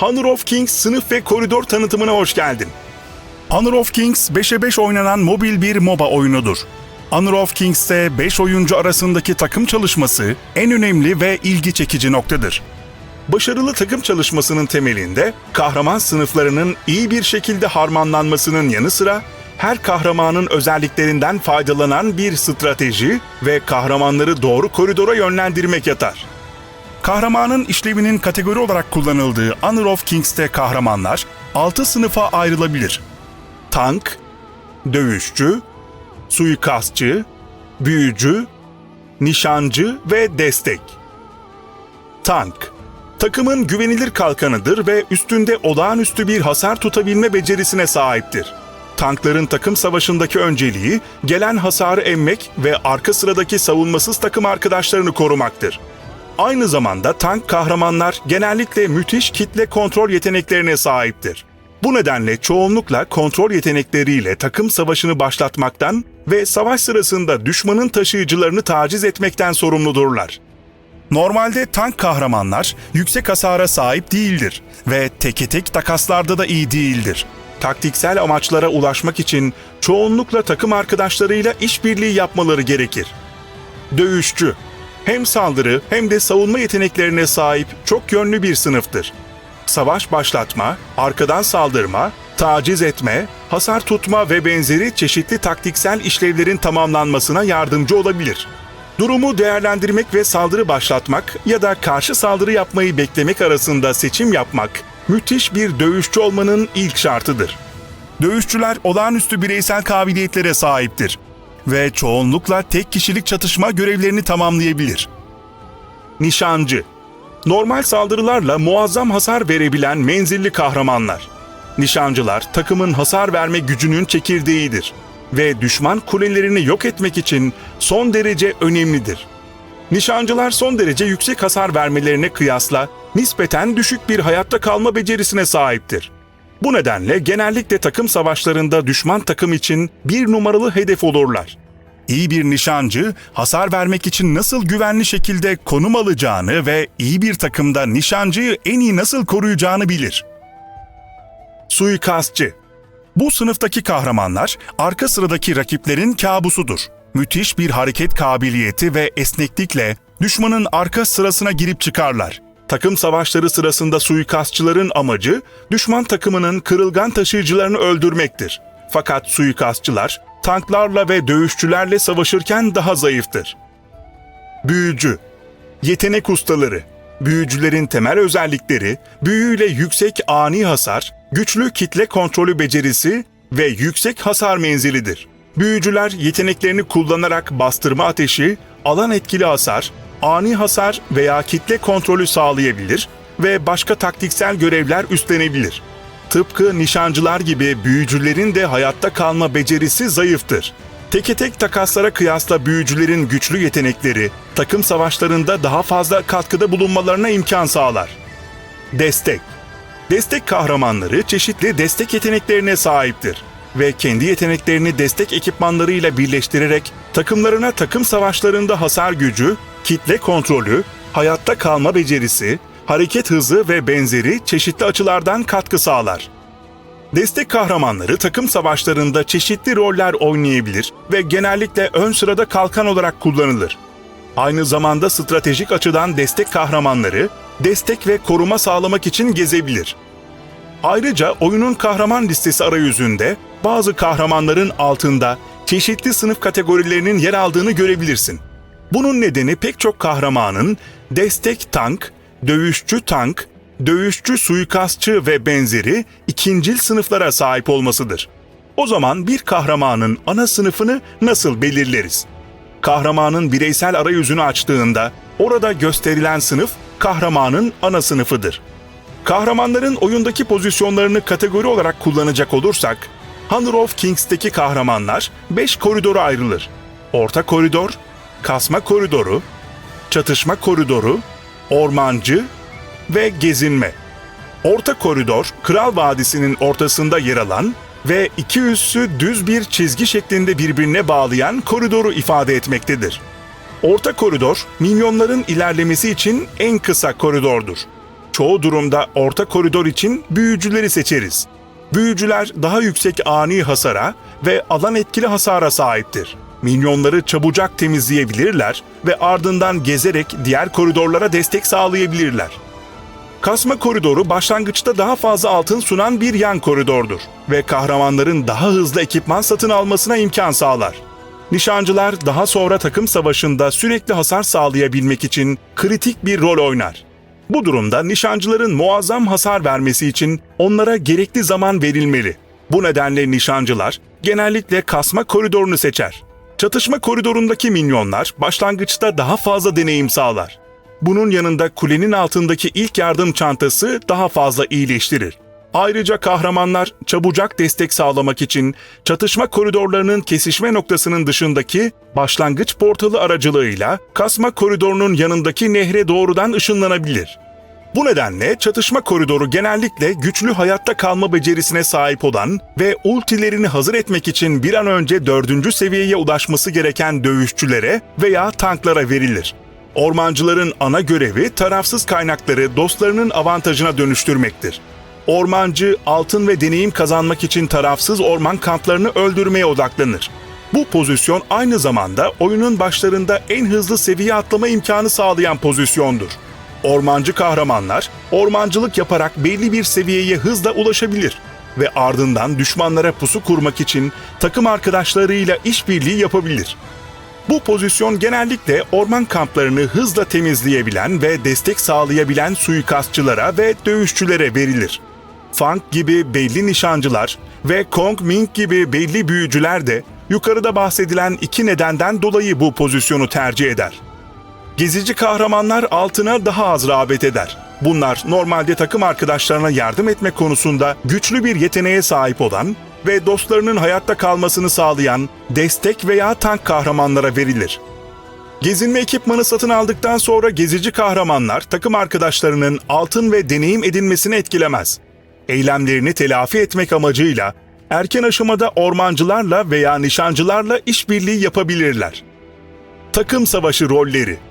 Honor of Kings sınıf ve koridor tanıtımına hoş geldin. Honor of Kings 5'e 5 oynanan mobil bir MOBA oyunudur. Honor of Kings'te 5 oyuncu arasındaki takım çalışması en önemli ve ilgi çekici noktadır. Başarılı takım çalışmasının temelinde kahraman sınıflarının iyi bir şekilde harmanlanmasının yanı sıra her kahramanın özelliklerinden faydalanan bir strateji ve kahramanları doğru koridora yönlendirmek yatar. Kahramanın işlevinin kategori olarak kullanıldığı Honor of Kings'te kahramanlar 6 sınıfa ayrılabilir. Tank, dövüşçü, suikastçı, büyücü, nişancı ve destek. Tank, takımın güvenilir kalkanıdır ve üstünde olağanüstü bir hasar tutabilme becerisine sahiptir. Tankların takım savaşındaki önceliği gelen hasarı emmek ve arka sıradaki savunmasız takım arkadaşlarını korumaktır. Aynı zamanda tank kahramanlar genellikle müthiş kitle kontrol yeteneklerine sahiptir. Bu nedenle çoğunlukla kontrol yetenekleriyle takım savaşını başlatmaktan ve savaş sırasında düşmanın taşıyıcılarını taciz etmekten sorumludurlar. Normalde tank kahramanlar yüksek hasara sahip değildir ve teke tek takaslarda da iyi değildir. Taktiksel amaçlara ulaşmak için çoğunlukla takım arkadaşlarıyla işbirliği yapmaları gerekir. Dövüşçü hem saldırı hem de savunma yeteneklerine sahip çok yönlü bir sınıftır. Savaş başlatma, arkadan saldırma, taciz etme, hasar tutma ve benzeri çeşitli taktiksel işlevlerin tamamlanmasına yardımcı olabilir. Durumu değerlendirmek ve saldırı başlatmak ya da karşı saldırı yapmayı beklemek arasında seçim yapmak, müthiş bir dövüşçü olmanın ilk şartıdır. Dövüşçüler olağanüstü bireysel kabiliyetlere sahiptir ve çoğunlukla tek kişilik çatışma görevlerini tamamlayabilir. Nişancı Normal saldırılarla muazzam hasar verebilen menzilli kahramanlar. Nişancılar takımın hasar verme gücünün çekirdeğidir ve düşman kulelerini yok etmek için son derece önemlidir. Nişancılar son derece yüksek hasar vermelerine kıyasla nispeten düşük bir hayatta kalma becerisine sahiptir. Bu nedenle genellikle takım savaşlarında düşman takım için bir numaralı hedef olurlar. İyi bir nişancı, hasar vermek için nasıl güvenli şekilde konum alacağını ve iyi bir takımda nişancıyı en iyi nasıl koruyacağını bilir. Suikastçı Bu sınıftaki kahramanlar arka sıradaki rakiplerin kabusudur. Müthiş bir hareket kabiliyeti ve esneklikle düşmanın arka sırasına girip çıkarlar. Takım savaşları sırasında suikastçıların amacı düşman takımının kırılgan taşıyıcılarını öldürmektir. Fakat suikastçılar tanklarla ve dövüşçülerle savaşırken daha zayıftır. Büyücü Yetenek ustaları Büyücülerin temel özellikleri büyüyle yüksek ani hasar, güçlü kitle kontrolü becerisi ve yüksek hasar menzilidir. Büyücüler yeteneklerini kullanarak bastırma ateşi, alan etkili hasar, ani hasar veya kitle kontrolü sağlayabilir ve başka taktiksel görevler üstlenebilir. Tıpkı nişancılar gibi büyücülerin de hayatta kalma becerisi zayıftır. Teke tek takaslara kıyasla büyücülerin güçlü yetenekleri takım savaşlarında daha fazla katkıda bulunmalarına imkan sağlar. Destek Destek kahramanları çeşitli destek yeteneklerine sahiptir ve kendi yeteneklerini destek ekipmanlarıyla birleştirerek takımlarına takım savaşlarında hasar gücü, kitle kontrolü, hayatta kalma becerisi, hareket hızı ve benzeri çeşitli açılardan katkı sağlar. Destek kahramanları takım savaşlarında çeşitli roller oynayabilir ve genellikle ön sırada kalkan olarak kullanılır. Aynı zamanda stratejik açıdan destek kahramanları destek ve koruma sağlamak için gezebilir. Ayrıca oyunun kahraman listesi arayüzünde bazı kahramanların altında çeşitli sınıf kategorilerinin yer aldığını görebilirsin. Bunun nedeni pek çok kahramanın destek tank, dövüşçü tank, dövüşçü suikastçı ve benzeri ikincil sınıflara sahip olmasıdır. O zaman bir kahramanın ana sınıfını nasıl belirleriz? Kahramanın bireysel arayüzünü açtığında orada gösterilen sınıf kahramanın ana sınıfıdır. Kahramanların oyundaki pozisyonlarını kategori olarak kullanacak olursak, Honor of Kings'teki kahramanlar 5 koridora ayrılır. Orta koridor, kasma koridoru, çatışma koridoru, ormancı ve gezinme. Orta koridor, Kral Vadisi'nin ortasında yer alan ve iki üssü düz bir çizgi şeklinde birbirine bağlayan koridoru ifade etmektedir. Orta koridor, minyonların ilerlemesi için en kısa koridordur. Çoğu durumda orta koridor için büyücüleri seçeriz. Büyücüler daha yüksek ani hasara ve alan etkili hasara sahiptir. Minyonları çabucak temizleyebilirler ve ardından gezerek diğer koridorlara destek sağlayabilirler. Kasma koridoru başlangıçta daha fazla altın sunan bir yan koridordur ve kahramanların daha hızlı ekipman satın almasına imkan sağlar. Nişancılar daha sonra takım savaşında sürekli hasar sağlayabilmek için kritik bir rol oynar. Bu durumda nişancıların muazzam hasar vermesi için onlara gerekli zaman verilmeli. Bu nedenle nişancılar genellikle kasma koridorunu seçer. Çatışma koridorundaki minyonlar başlangıçta daha fazla deneyim sağlar. Bunun yanında kulenin altındaki ilk yardım çantası daha fazla iyileştirir. Ayrıca kahramanlar çabucak destek sağlamak için çatışma koridorlarının kesişme noktasının dışındaki başlangıç portalı aracılığıyla kasma koridorunun yanındaki nehre doğrudan ışınlanabilir. Bu nedenle çatışma koridoru genellikle güçlü hayatta kalma becerisine sahip olan ve ultilerini hazır etmek için bir an önce dördüncü seviyeye ulaşması gereken dövüşçülere veya tanklara verilir. Ormancıların ana görevi tarafsız kaynakları dostlarının avantajına dönüştürmektir. Ormancı altın ve deneyim kazanmak için tarafsız orman kamplarını öldürmeye odaklanır. Bu pozisyon aynı zamanda oyunun başlarında en hızlı seviye atlama imkanı sağlayan pozisyondur. Ormancı kahramanlar ormancılık yaparak belli bir seviyeye hızla ulaşabilir ve ardından düşmanlara pusu kurmak için takım arkadaşlarıyla işbirliği yapabilir. Bu pozisyon genellikle orman kamplarını hızla temizleyebilen ve destek sağlayabilen suikastçılara ve dövüşçülere verilir. Fang gibi belli nişancılar ve Kong Ming gibi belli büyücüler de yukarıda bahsedilen iki nedenden dolayı bu pozisyonu tercih eder. Gezici kahramanlar altına daha az rağbet eder. Bunlar normalde takım arkadaşlarına yardım etme konusunda güçlü bir yeteneğe sahip olan ve dostlarının hayatta kalmasını sağlayan destek veya tank kahramanlara verilir. Gezinme ekipmanı satın aldıktan sonra gezici kahramanlar takım arkadaşlarının altın ve deneyim edinmesini etkilemez. Eylemlerini telafi etmek amacıyla erken aşamada ormancılarla veya nişancılarla işbirliği yapabilirler. Takım savaşı rolleri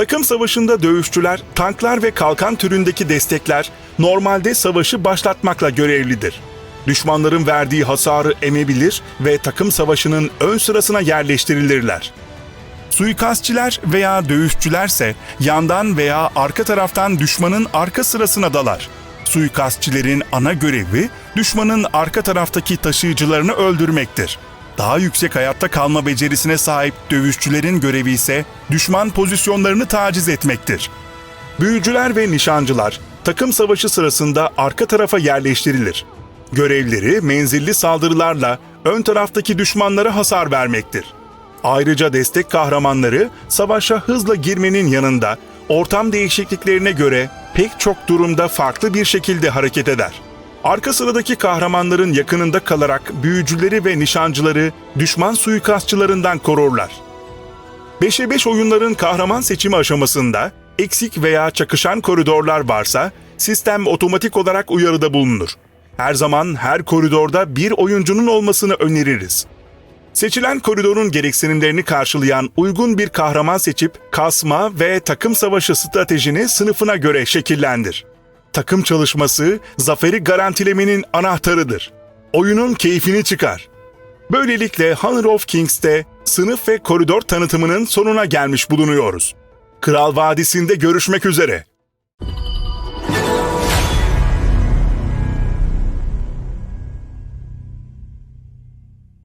Takım savaşında dövüşçüler, tanklar ve kalkan türündeki destekler normalde savaşı başlatmakla görevlidir. Düşmanların verdiği hasarı emebilir ve takım savaşının ön sırasına yerleştirilirler. Suikastçiler veya dövüşçülerse yandan veya arka taraftan düşmanın arka sırasına dalar. Suikastçilerin ana görevi düşmanın arka taraftaki taşıyıcılarını öldürmektir. Daha yüksek hayatta kalma becerisine sahip dövüşçülerin görevi ise düşman pozisyonlarını taciz etmektir. Büyücüler ve nişancılar takım savaşı sırasında arka tarafa yerleştirilir. Görevleri menzilli saldırılarla ön taraftaki düşmanlara hasar vermektir. Ayrıca destek kahramanları savaşa hızla girmenin yanında ortam değişikliklerine göre pek çok durumda farklı bir şekilde hareket eder. Arka sıradaki kahramanların yakınında kalarak büyücüleri ve nişancıları düşman suikastçılarından korurlar. 5'e 5 oyunların kahraman seçimi aşamasında eksik veya çakışan koridorlar varsa sistem otomatik olarak uyarıda bulunur. Her zaman her koridorda bir oyuncunun olmasını öneririz. Seçilen koridorun gereksinimlerini karşılayan uygun bir kahraman seçip kasma ve takım savaşı stratejini sınıfına göre şekillendir. Takım çalışması zaferi garantilemenin anahtarıdır. Oyunun keyfini çıkar. Böylelikle Honor of Kings'te sınıf ve koridor tanıtımının sonuna gelmiş bulunuyoruz. Kral Vadisi'nde görüşmek üzere.